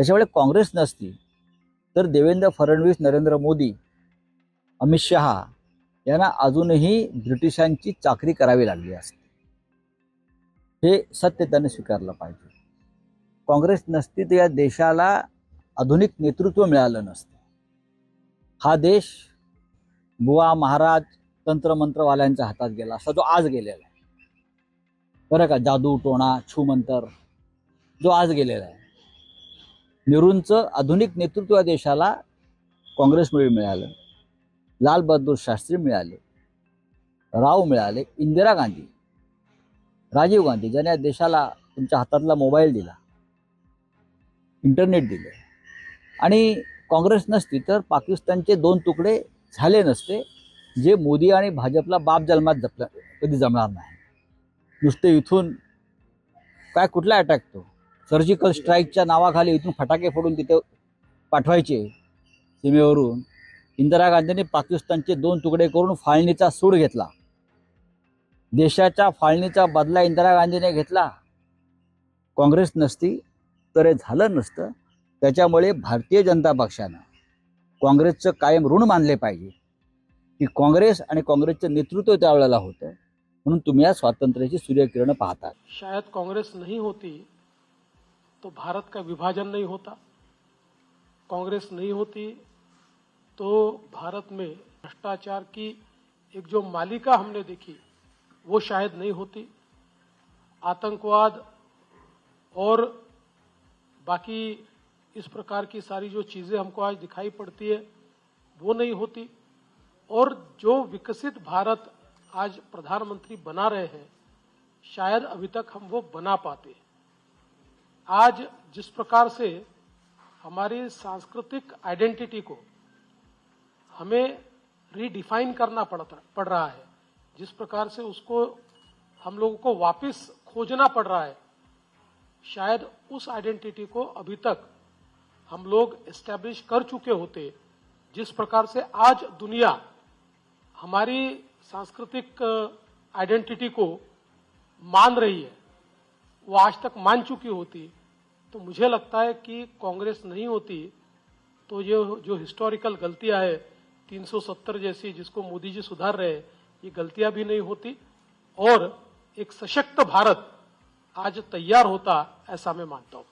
त्याच्यामुळे काँग्रेस नसती तर देवेंद्र फडणवीस नरेंद्र मोदी अमित शहा यांना अजूनही ब्रिटिशांची चाकरी करावी लागली असते. हे सत्य त्याने स्वीकारलं पाहिजे. काँग्रेस नसती तर या देशाला आधुनिक नेतृत्व मिळालं नसतं. हा देश बुवा महाराज तंत्रमंत्रवाल्यांच्या हातात गेला असा जो आज गेलेला आहे. बरं का जादू टोणा छूमंतर जो आज गेलेला आहे. नेहरूंचं आधुनिक नेतृत्व या देशाला काँग्रेसमुळे मिळालं. लालबहादूर शास्त्री मिळाले. राव मिळाले. इंदिरा गांधी. राजीव गांधी ज्याने या देशाला तुमच्या हातातला मोबाईल दिला. इंटरनेट दिलं. आणि काँग्रेस नसती तर पाकिस्तानचे दोन तुकडे झाले नसते जे मोदी आणि भाजपला बाप जन्मात जपलं कधी जमणार नाही. नुसते इथून काय कुठला अटॅक तो? सर्जिकल स्ट्राईकच्या नावाखाली इथून फटाके फोडून तिथे पाठवायचे सीमेवरून. इंदिरा गांधींनी पाकिस्तानचे दोन तुकडे करून फाळणीचा सूड घेतला. देशाच्या फाळणीचा बदला इंदिरा गांधीने घेतला. काँग्रेस नसती तर हे झालं नसतं. त्याच्यामुळे भारतीय जनता पक्षानं काँग्रेसचं कायम ऋण मानले पाहिजे. की काँग्रेस आणि काँग्रेसचं नेतृत्व त्यावेळेला होतं. म्हणून तुम्ही या स्वातंत्र्याची सूर्यकिरण पाहतात. शायद काँग्रेस नाही होती तो भारत का विभाजन नहीं होता, कांग्रेस नहीं होती तो भारत में भ्रष्टाचार की एक जो मालिका हमने देखी, वो शायद नहीं होती। आतंकवाद और बाकी इस प्रकार की सारी जो चीज़ें हमको आज दिखाई पड़ती है, वो नहीं होती। और जो विकसित भारत आज प्रधानमंत्री बना रहे हैं, शायद अभी तक हम वो बना पाते आज जिस प्रकार से हमारी सांस्कृतिक आइडेंटिटी को हमें रीडिफाइन करना पड़ता पड़ रहा है, जिस प्रकार से उसको हम लोगों को वापस खोजना पड़ रहा है, शायद उस आइडेंटिटी को अभी तक हम लोग एस्टेब्लिश कर चुके होते, जिस प्रकार से आज दुनिया हमारी सांस्कृतिक आइडेंटिटी को मान रही है। वो आज तक मान चुकी होती तो मुझे लगता है कि कांग्रेस नहीं होती तो ये जो हिस्टोरिकल गलतियाँ है 370 जैसी जिसको मोदी जी सुधार रहे ये गलतियाँ भी नहीं होती, और एक सशक्त भारत आज तैयार होता ऐसा मैं मानता हूँ।